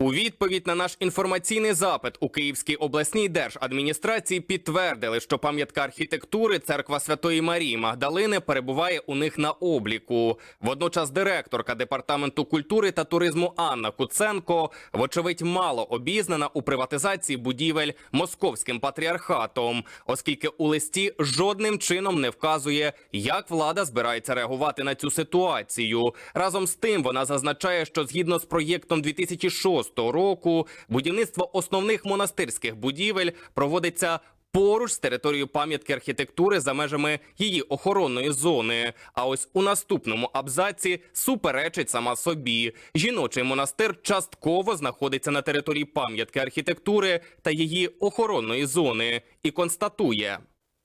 У відповідь на наш інформаційний запит у Київській обласній держадміністрації підтвердили, що пам'ятка архітектури церква Святої Марії Магдалини перебуває у них на обліку. Водночас директорка департаменту культури та туризму Анна Куценко, вочевидь, мало обізнана у приватизації будівель московським патріархатом, оскільки у листі жодним чином не вказує, як влада збирається реагувати на цю ситуацію. Разом з тим вона зазначає, що згідно з проєктом 2006 року будівництво основних монастирських будівель проводиться. Поруч з територією пам'ятки архітектури за межами її охоронної зони. А ось у наступному абзаці суперечить сама собі. Жіночий монастир частково знаходиться на території пам'ятки архітектури та її охоронної зони і констатує.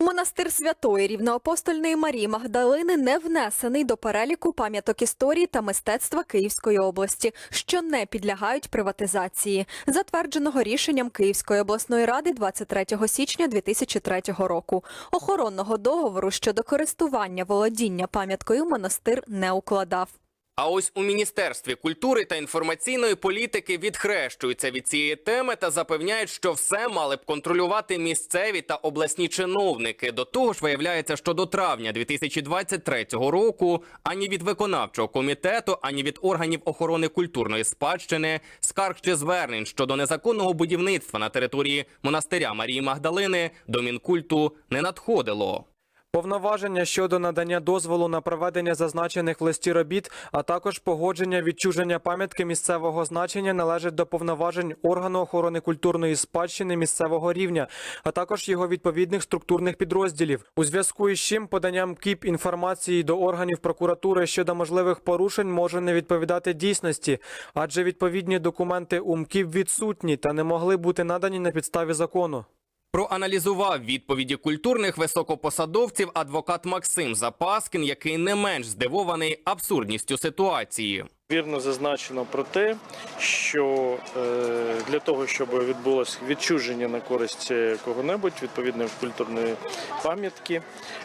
Монастир Святої Рівноапостольної Марії Магдалини не внесений до переліку пам'яток історії та мистецтва Київської області, що не підлягають приватизації, затвердженого рішенням Київської обласної ради 23 січня 2003 року. Охоронного договору щодо користування володіння пам'яткою монастир не укладав. А ось у міністерстві культури та інформаційної політики відхрещуються від цієї теми та запевняють, що все мали б контролювати місцеві та обласні чиновники. До того ж, виявляється, що до травня 2023 року ані від виконавчого комітету, ані від органів охорони культурної спадщини скарг чи звернень щодо незаконного будівництва на території монастиря Марії Магдалини до мінкульту не надходило. Повноваження щодо надання дозволу на проведення зазначених в листі робіт, а також погодження відчуження пам'ятки місцевого значення належать до повноважень органу охорони культурної спадщини місцевого рівня, а також його відповідних структурних підрозділів. У зв'язку із чим поданням КІП інформації до органів прокуратури щодо можливих порушень може не відповідати дійсності, адже відповідні документи у МКІП відсутні та не могли бути надані на підставі закону. Проаналізував відповіді культурних високопосадовців адвокат Максим Запаскін, який не менш здивований абсурдністю ситуації. Вірно зазначено про те, що е, для того, щоб відбулося відчуження на користь е, кого-небудь відповідної культурної пам'ятки,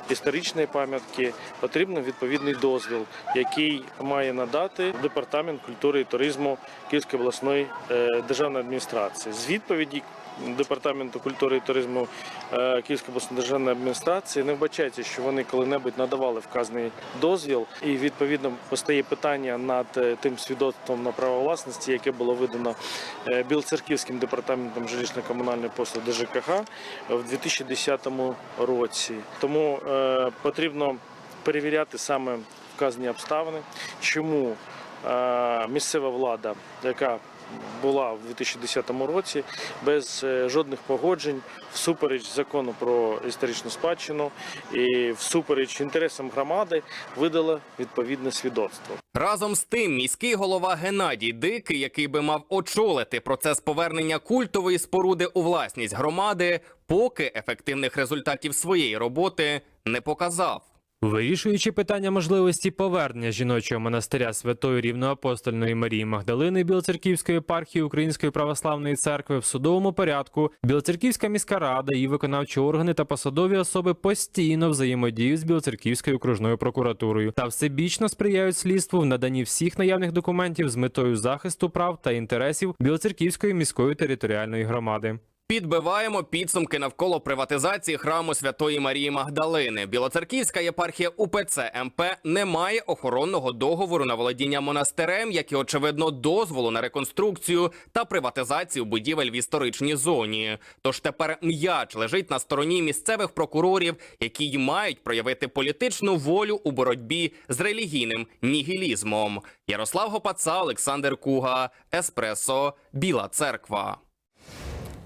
історичної пам'ятки, потрібен відповідний дозвіл, який має надати департамент культури і туризму Київської обласної е, державної адміністрації. З відповіді департаменту культури і туризму Київської обласної державної адміністрації не вбачається, що вони коли-небудь надавали вказаний дозвіл, і відповідно постає питання над тим свідоцтвом на право власності, яке було видано е, Білоцерківським департаментом жилищно-комунальної послуги ДЖКХ в 2010 році. Тому е, потрібно перевіряти саме вказані обставини, чому місцева влада, яка була в 2010 році без е, жодних погоджень, всупереч закону про історичну спадщину і всупереч інтересам громади видала відповідне свідоцтво. Разом з тим, міський голова Геннадій Дикий, який би мав очолити процес повернення культової споруди у власність громади, поки ефективних результатів своєї роботи не показав. Вирішуючи питання можливості повернення жіночого монастиря Святої Рівноапостольної Марії Магдалини Білоцерківської єпархії Української православної церкви в судовому порядку, Білоцерківська міська рада, її виконавчі органи та посадові особи постійно взаємодіють з Білоцерківською окружною прокуратурою та всебічно сприяють слідству в наданні всіх наявних документів з метою захисту прав та інтересів Білоцерківської міської територіальної громади. Підбиваємо підсумки навколо приватизації храму Святої Марії Магдалини. Білоцерківська єпархія УПЦ МП не має охоронного договору на володіння монастирем, як і очевидно дозволу на реконструкцію та приватизацію будівель в історичній зоні. Тож тепер м'яч лежить на стороні місцевих прокурорів, які й мають проявити політичну волю у боротьбі з релігійним нігілізмом. Ярослав Гопаца, Олександр Куга, Еспресо, Біла Церква.